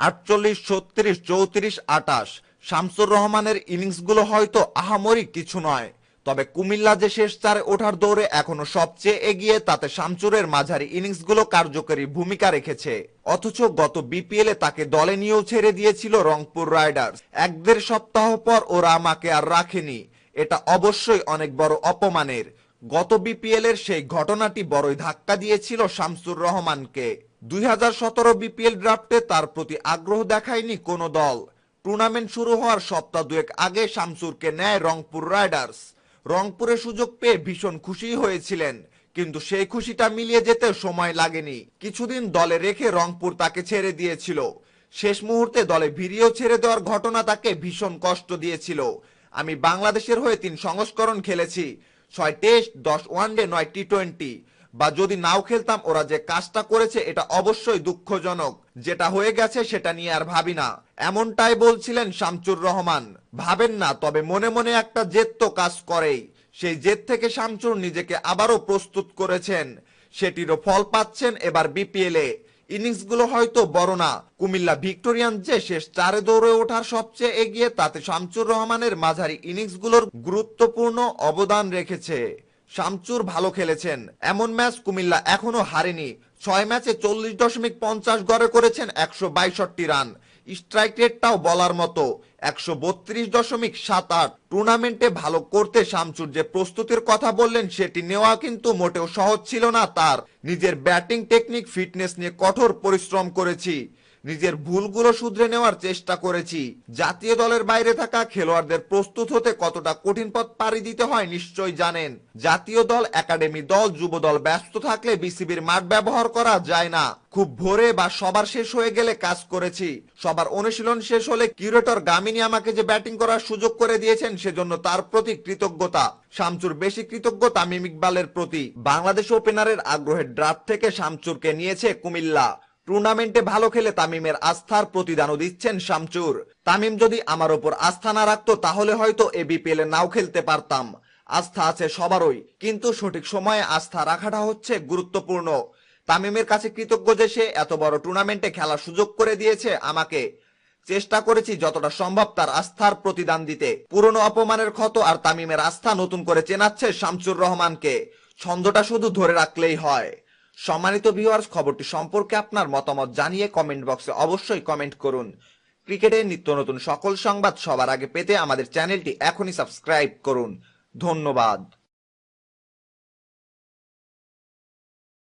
আটচল্লিশ, ছত্রিশ, চৌত্রিশ, আটাশ। শামসুর রহমানের ইনিংসগুলো হয়তো আহামরি কিছু নয়, তবে কুমিল্লা যে শেষ চারে ওঠার দৌড়ে এখনও সবচেয়ে এগিয়ে, তাতে শামচুরের মাঝারি ইনিংসগুলো কার্যকরী ভূমিকা রেখেছে। অথচ গত বিপিএলে তাকে দলে নিয়েও ছেড়ে দিয়েছিল রংপুর রাইডার্স। এক দেড় সপ্তাহ পর ওরা আমাকে আর রাখেনি। এটা অবশ্যই অনেক বড় অপমানের। গত বিপিএল এর সেই ঘটনাটি বড়ই ধাক্কা দিয়েছিল শামসুর রহমানকে। দুই হাজার সতেরো বিপিএল ড্রাফটে তার প্রতি আগ্রহ দেখায়নি কোনো দল। টুর্নামেন্ট শুরু হওয়ার সপ্তাহ দুয়েক আগে শামসুরকে নেয় রংপুর রাইডার্স। রংপুরে সুযোগ পেয়ে ভীষণ খুশি হয়েছিলেন, কিন্তু সেই খুশিটা মিলিয়ে যেতে সময় লাগেনি। কিছুদিন দলে রেখে রংপুর তাকে ছেড়ে দিয়েছিল। শেষ মুহূর্তে দলে ভিড়িয়েও ছেড়ে দেওয়ার ঘটনা তাকে ভীষণ কষ্ট দিয়েছিল। আমি বাংলাদেশের হয়ে তিন সংস্করণ খেলেছি, ছয় টেস্ট, দশ ওয়ানডে, নয় টি টোয়েন্টি। বা যদি নাও খেলতাম, ওরা যে কাজটা করেছে, এটা অবশ্যই দুঃখজনক। যেটা হয়ে গেছে, সেটা নিয়ে আর ভাবি না। এমনটাই বলছিলেন শামচুর রহমান। ভাবেন না, তবে মনে মনে একটা জেদ তো কাজ করেই। সেই জেদ থেকে শামচুর নিজেকে আবারও প্রস্তুত করেছেন। সেটিরও ফল পাচ্ছেন এবার বিপিএলে। ইনিংসগুলো হয়তো বড় না। কুমিল্লা ভিক্টোরিয়ান যে শেষ চারে দৌড়ে ওঠার সবচেয়ে এগিয়ে, তাতে শামচুর রহমানের মাঝারি ইনিংসগুলোর গুরুত্বপূর্ণ অবদান রেখেছে। শামচুর ভালো খেলেছেন। এমন ম্যাচ কুমিল্লা এখনও হারেনি। ছয় ম্যাচে চল্লিশ দশমিক পঞ্চাশ গড়ে করেছেন একশো বাইষট্টি রান। স্ট্রাইক রেটটাও বলার মতো। একশো বত্রিশ দশমিক সাত আট। টুর্নামেন্টে ভালো করতে শামচুর যে প্রস্তুতির কথা বললেন, সেটি নেওয়া কিন্তু মোটেও সহজ ছিল না তার। নিজের ব্যাটিং টেকনিক, ফিটনেস নিয়ে কঠোর পরিশ্রম করেছি। নিজের ভুলগুলো শুধরে নেওয়ার চেষ্টা করেছি। জাতীয় দলের বাইরে থাকা খেলোয়াড়দের প্রস্তুত হতে কতটা কঠিন পথ পাড়ি দিতে হয় নিশ্চয়ই জানেন। জাতীয় দল, একাডেমি দল, যুব দল ব্যস্ত থাকলে বিসিবির মাঠ ব্যবহার করা যায় না। খুব ভোরে বা সবার শেষ হয়ে গেলে কাজ করেছি। সবার অনুশীলন শেষ হলে কিউরেটর গামিনী আমাকে যে ব্যাটিং করার সুযোগ করে দিয়েছেন সেজন্য তার প্রতি কৃতজ্ঞতা। শামচুর বেশি কৃতজ্ঞ তামিম ইকবালের প্রতি। বাংলাদেশ ওপেনারের আগ্রহের ড্রাফট থেকে শামচুরকে নিয়েছে কুমিল্লা। টুর্নামেন্টে ভালো খেলে তামিমের আস্থার প্রতিদানও দিচ্ছেন শামচুর। তামিম যদি আমার ওপর আস্থা না রাখতো, তাহলে হয়তো এ বিপিএল নাও খেলতে পারতাম। আস্থা আছে সবারই, কিন্তু সঠিক সময়ে আস্থা রাখাটা হচ্ছে গুরুত্বপূর্ণ। তামিমের কাছে কৃতজ্ঞ যে সে এত বড় টুর্নামেন্টে খেলার সুযোগ করে দিয়েছে আমাকে। চেষ্টা করেছি যতটা সম্ভব তার আস্থার প্রতিদান দিতে। পুরনো অপমানের ক্ষত আর তামিমের আস্থা নতুন করে চেনাচ্ছে শামসুর রহমানকে। ছন্দটা শুধু ধরে রাখলেই হয়। সম্মানিত ভিউয়ার্স খবরটি সম্পর্কে আপনার মতামত জানিয়ে কমেন্ট বক্সে অবশ্যই কমেন্ট করুন। ক্রিকেটের নিত্য নতুন সকল সংবাদ সবার আগে পেতে আমাদের চ্যানেলটি এখনই সাবস্ক্রাইব করুন। ধন্যবাদ।